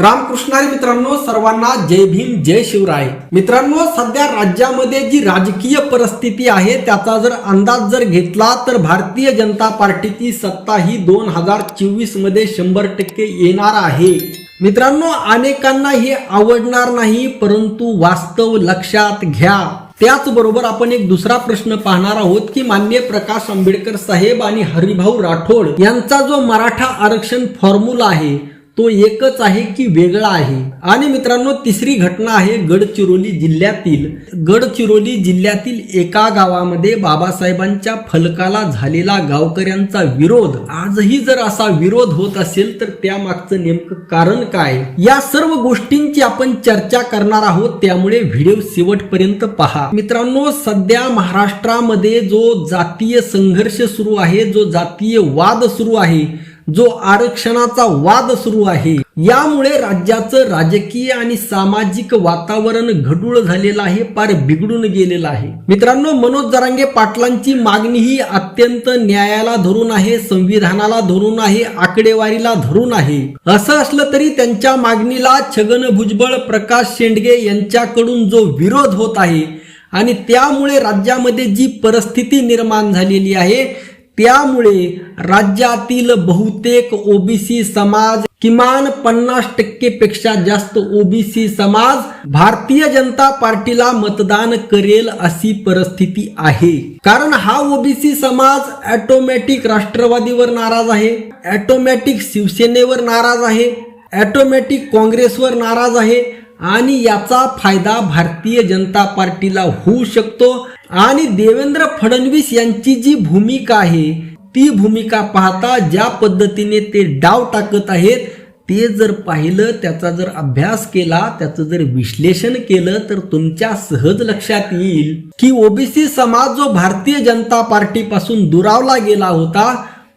रामकृष्णारी मित्रांनो सर्वांना जय भीम जय शिवराय. मित्रांनो सध्या राज्यामध्ये जी राजकीय परिस्थिती आहे त्याचा जर अंदाज जर घेतला तर भारतीय जनता पार्टीची सत्ता ही दोन हजार चोवीसमध्ये शंभर टक्के येणार आहे. मित्रांनो अनेकांना हे आवडणार नाही परंतु वास्तव लक्षात घ्या. त्याचबरोबर आपण एक दुसरा प्रश्न पाहणार आहोत की मान्य प्रकाश आंबेडकर साहेब आणि हरिभाऊ राठोड यांचा जो मराठा आरक्षण फॉर्म्युला आहे तो एकच आहे की वेगळा आहे. आणि मित्रांनो तिसरी घटना आहे गडचिरोली जिल्ह्यातील. गडचिरोली जिल्ह्यातील एका गावामध्ये बाबासाहेबांच्या फलकाला झालेला गावकऱ्यांचा विरोध. आजही जर असा विरोध होत असेल तर त्यामागचं नेमकं कारण काय? या सर्व गोष्टींची आपण चर्चा करणार आहोत. त्यामुळे व्हिडिओ शेवटपर्यंत पहा. मित्रांनो सध्या महाराष्ट्रामध्ये जो जातीय संघर्ष सुरू आहे जो जातीय वाद सुरू आहे जो आरक्षणाचा वाद सुरू आहे. यामुळे राज्याचं राजकीय आणि सामाजिक वातावरण घडूळ झालेलं आहे फार बिघडून गेलेलं आहे. मित्रांनो मनोज जरांगे पाटलांची मागणी ही अत्यंत न्यायाला धरून आहे संविधानाला धरून आहे आकडेवारीला धरून आहे. असं असलं तरी त्यांच्या मागणीला छगन भुजबळ प्रकाश शेंडगे यांच्याकडून जो विरोध होत आहे आणि त्यामुळे राज्यामध्ये जी परिस्थिती निर्माण झालेली आहे त्यामुळे राज्यातील बहुतेक ओबीसी समाज किमान पन्नास टक्के पेक्षा जास्त ओबीसी समाज भारतीय जनता पार्टीला मतदान करेल अशी परिस्थिती आहे. कारण हा ओबीसी समाज ॲटोमॅटिक राष्ट्रवादीवर नाराज आहे ॲटोमॅटिक शिवसेनेवर नाराज आहे ॲटोमॅटिक काँग्रेसवर नाराज आहे आणि याचा फायदा भारतीय जनता पार्टीला होऊ शकतो. आणि देवेंद्र फडणवीस यांची जी भूमिका आहे ती भूमिका पाहता ज्या पद्धतीने ते डाव टाकत आहेत ते जर पाहिलं त्याचा जर अभ्यास केला त्याचं जर विश्लेषण केलं तर तुमच्या सहज लक्षात येईल की ओबीसी समाज जो भारतीय जनता पार्टीपासून दुरावला गेला होता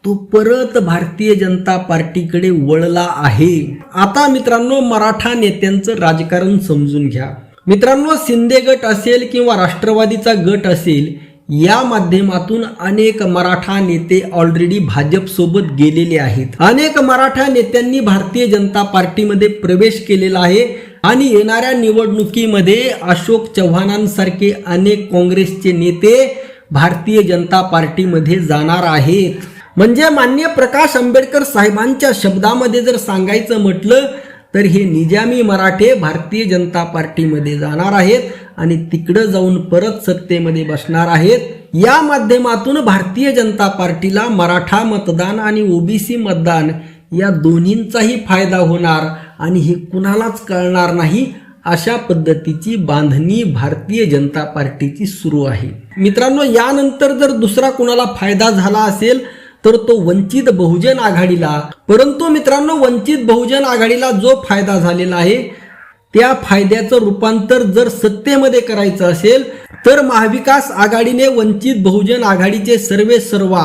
तो परत भारतीय जनता पार्टीकडे वळला आहे. आता मित्रांनो मराठा नेत्यांचं राजकारण समजून घ्या. मित्रांनो शिंदे गट असेल किंवा राष्ट्रवादीचा गट असेल या माध्यमातून अनेक मराठा नेते ऑलरेडी भाजप सोबत गेलेले आहेत. अनेक मराठा नेत्यांनी भारतीय जनता पार्टीमध्ये प्रवेश केलेला आहे आणि येणाऱ्या निवडणुकीमध्ये अशोक चव्हाणांसारखे अनेक काँग्रेसचे नेते भारतीय जनता पार्टीमध्ये जाणार आहेत. म्हणजे मान्य प्रकाश आंबेडकर साहेबांच्या शब्दामध्ये जर सांगायचं म्हटलं तर हे निजामी मराठे भारतीय जनता पार्टीमध्ये जाणार आहेत आणि तिकडं जाऊन परत सत्तेमध्ये बसणार आहेत. या माध्यमातून भारतीय जनता पार्टीला मराठा मतदान आणि ओबीसी मतदान या दोन्हींचाही फायदा होणार आणि हे कुणालाच कळणार नाही अशा पद्धतीची बांधणी भारतीय जनता पार्टीची सुरू आहे. मित्रांनो यानंतर जर दुसरा कुणाला फायदा झाला असेल तर तो वंचित बहुजन आघाडीला परंतु मित्रांनो वंचित बहुजन आघाडीला जो फायदा झालेला आहे त्या फायद्याचं रूपांतर जर सत्तेमध्ये करायचं असेल तर महाविकास आघाडीने वंचित बहुजन आघाडीचे सर्वे सर्वा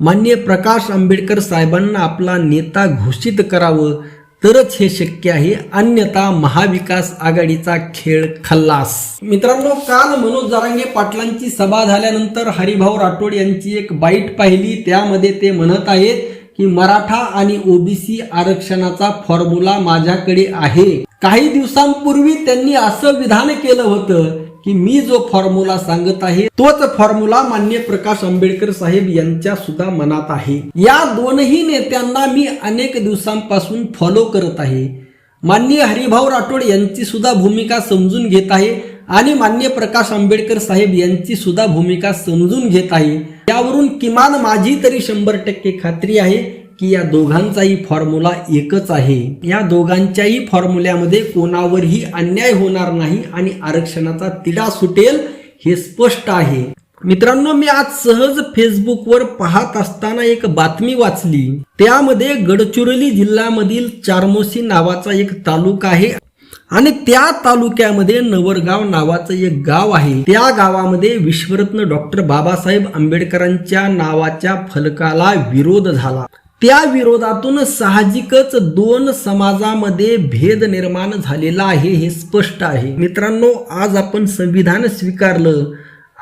मान्य प्रकाश आंबेडकर साहेबांना आपला नेता घोषित करावं तरच हे शक्य आहे. अन्यथा महाविकास आघाडीचा खेळ खल्लास. मित्रांनो काल मनोज जरांगे पाटलांची सभा झाल्यानंतर हरिभाऊ राठोड यांची एक बाईट पाहिली. त्यामध्ये ते म्हणत आहेत की मराठा आणि ओबीसी आरक्षणाचा फॉर्म्युला माझ्याकडे आहे. काही दिवसांपूर्वी त्यांनी असं विधान केलं होतं की मी जो फॉर्म्युला सांगत आहे तोच फॉर्म्युला मान्य प्रकाश आंबेडकर साहेब यांच्या सुद्धा मनात आहे. या दोनही नेत्यांना मी अनेक दिवसांपासून फॉलो करत आहे. मान्य हरिभाऊ राठोड यांची सुद्धा भूमिका समजून घेत आहे आणि मान्य प्रकाश आंबेडकर साहेब यांची सुद्धा भूमिका समजून घेत आहे. त्यावरून किमान माझी तरी शंभर टक्के खात्री आहे की या दोघांचाही फॉर्म्युला एकच आहे. या दोघांच्याही फॉर्म्युल्यामध्ये कोणावरही अन्याय होणार नाही आणि आरक्षणाचा तिढा सुटेल हे स्पष्ट आहे. मित्रांनो मी आज सहज फेसबुकवर पाहत असताना एक बातमी वाचली. त्यामध्ये गडचिरोली जिल्ह्यामधील चारमोसी नावाचा एक तालुका आहे आणि त्या तालुक्यामध्ये नवरगाव नावाचं एक गाव आहे. त्या गावामध्ये विश्वरत्न डॉक्टर बाबासाहेब आंबेडकरांच्या नावाच्या फलकाला विरोध झाला. त्या विरोधातून साहजिकच दोन समाजामध्ये भेद निर्माण झालेला आहे हे स्पष्ट आहे. मित्रांनो आज आपण संविधान स्वीकारलं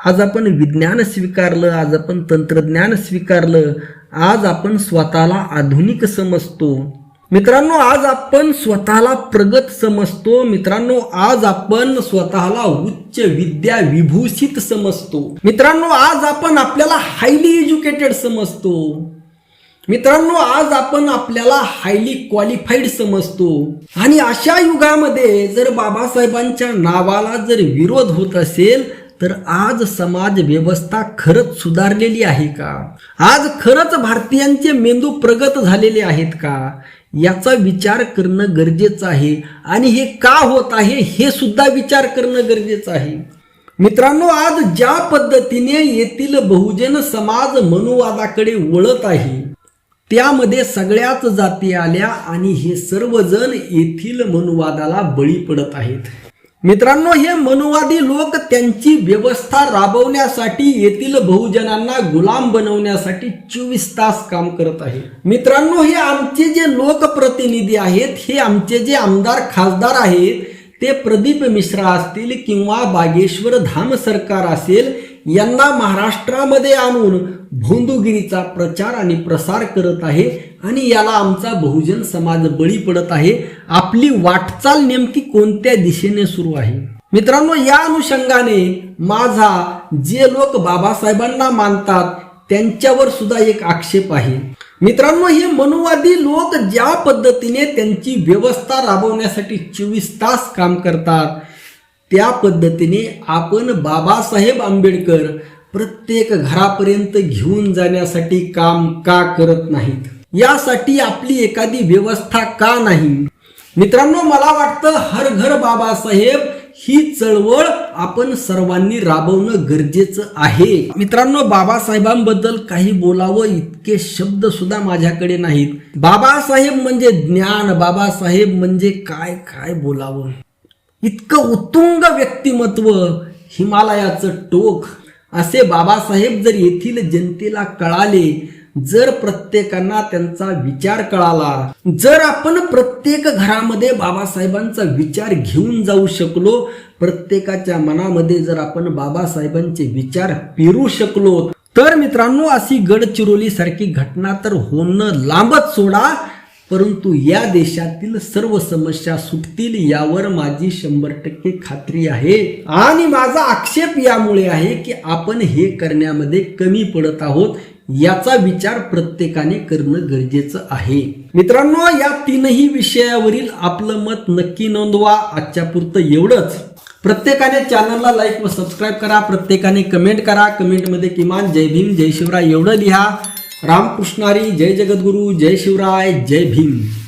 आज आपण विज्ञान स्वीकारलं आज आपण तंत्रज्ञान स्वीकारलं आज आपण स्वतःला आधुनिक समजतो. मित्रांनो आज आपण स्वतःला प्रगत समजतो. मित्रांनो आज आपण स्वतःला उच्च विद्या विभूषित समजतो. मित्रांनो आज आपण आपल्याला हायली एज्युकेटेड समजतो. मित्रांनो आज आपण आपल्याला हायली क्वालिफाईड समजतो. आणि अशा युगामध्ये जर बाबासाहेबांच्या नावाला जर विरोध होत असेल तर आज समाज व्यवस्था खरंच सुधारलेली आहे का? आज खरंच भारतीयांचे मेंदू प्रगत झालेले आहेत का? याचा विचार करणं गरजेचं आहे. आणि हे का होत आहे हे सुद्धा विचार करणं गरजेचं आहे. मित्रांनो आज ज्या पद्धतीने येथील बहुजन समाज मनुवादाकडे वळत आहे त्यामध्ये सगळ्याच जाती आल्या आणि हे सर्वजण येथील मनुवादाला बळी पडत आहेत. मित्रांनो हे मनुवादी लोक त्यांची व्यवस्था राबवण्यासाठी येथील बहुजनांना गुलाम बनवण्यासाठी चोवीस तास काम करत आहे. मित्रांनो हे आमचे जे लोकप्रतिनिधी आहेत हे आमचे जे आमदार खासदार आहेत ते प्रदीप मिश्रा असतील किंवा बागेश्वर धाम सरकार असेल यांना महाराष्ट्रामध्ये आणून भोंदूगिरीचा प्रचार आणि प्रसार करत आहे आणि याला आमचा बहुजन समाज बळी पडत आहे. आपली वाटचाल नेमकी कोणत्या दिशेने सुरू आहे? मित्रांनो या अनुषंगाने माझा जे लोक बाबासाहेबांना मानतात त्यांच्यावर सुद्धा एक आक्षेप आहे. मित्रांनो हे मनुवादी लोक ज्या पद्धतीने त्यांची व्यवस्था राबवण्यासाठी चोवीस तास काम करतात त्या पद्धतीने आपण बाबासाहेब आंबेडकर प्रत्येक घरापर्यंत घेऊन जाण्यासाठी काम का करत नाहीत? यासाठी आपली एखादी व्यवस्था का नाही? मित्रांनो मला वाटतं हर घर बाबासाहेब ही चळवळ आपण सर्वांनी राबवणं गरजेचं आहे. मित्रांनो बाबासाहेबांबद्दल काही बोलावं इतके शब्द सुद्धा माझ्याकडे नाहीत. बाबासाहेब म्हणजे ज्ञान बाबासाहेब म्हणजे काय काय बोलावं? इतकं उत्तुंग व्यक्तिमत्व हिमालयाचं टोक. असे बाबासाहेब जर येथील जनतेला कळाले जर प्रत्येकांना त्यांचा विचार कळाला जर आपण प्रत्येक घरामध्ये बाबासाहेबांचा विचार घेऊन जाऊ शकलो प्रत्येकाच्या मनामध्ये जर आपण बाबासाहेबांचे विचार पेरू शकलो तर मित्रांनो अशी गडचिरोली सारखी घटना तर होणं लांबच सोडा. परंतु या देशातील सर्व समस्या सुटतील यावर माझी शंभर टक्के खात्री आहे. आणि माझा आक्षेप यामुळे आहे की आपण हे करण्यामध्ये कमी पडत आहोत याचा विचार प्रत्येकाने करणं गरजेचं आहे. मित्रांनो या तीनही विषयावरील आपलं मत नक्की नोंदवा. आजच्या पुरतं एवढंच. प्रत्येकाने चॅनलला लाईक व सबस्क्राईब करा. प्रत्येकाने कमेंट करा. कमेंटमध्ये किमान जय भीम जय शिवराय एवढं लिहा. रामकृष्णारी जय जगद्गुरू जय शिवराय जय भीम.